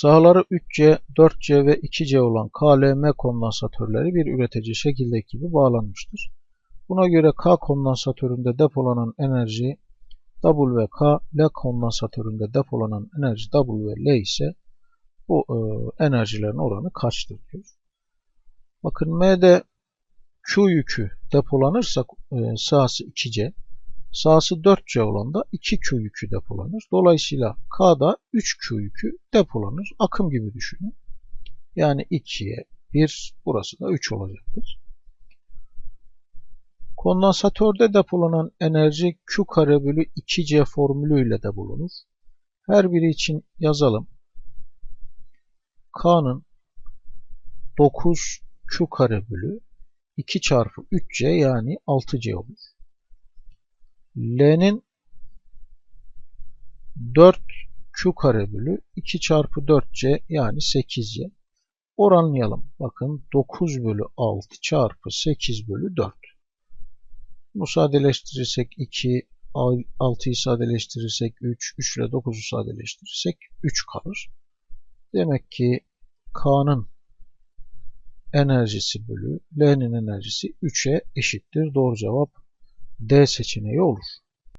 Sahaları 3C, 4C ve 2C olan KLM kondansatörleri bir üretici şekildeki gibi bağlanmıştır. Buna göre K kondansatöründe depolanan enerji WK, L kondansatöründe depolanan enerji WL ise bu e, enerjilerin oranı kaçtır diyor. Bakın M'de Q yükü depolanırsa e, sahası 2C, sahası 4C olan da 2Q yükü depolanır. Dolayısıyla K'da 3Q yükü depolanır. Akım gibi düşünün. Yani 2'ye 1, burası da 3 olacaktır. Kondansatörde depolanan enerji Q kare bölü 2C formülüyle de bulunur. Her biri için yazalım. K'nın 9 Q kare bölü 2 çarpı 3C yani 6C olur. L'nin 4 Q kare bölü 2 çarpı 4C yani 8C. Oranlayalım. Bakın 9 bölü 6 çarpı 8 bölü 4. Bunu sadeleştirirsek 2, 6'yı sadeleştirirsek 3, 3 ile 9'u sadeleştirirsek 3 kalır. Demek ki K'nın enerjisi bölü L'nin enerjisi 3'e eşittir. Doğru cevap D seçeneği olur.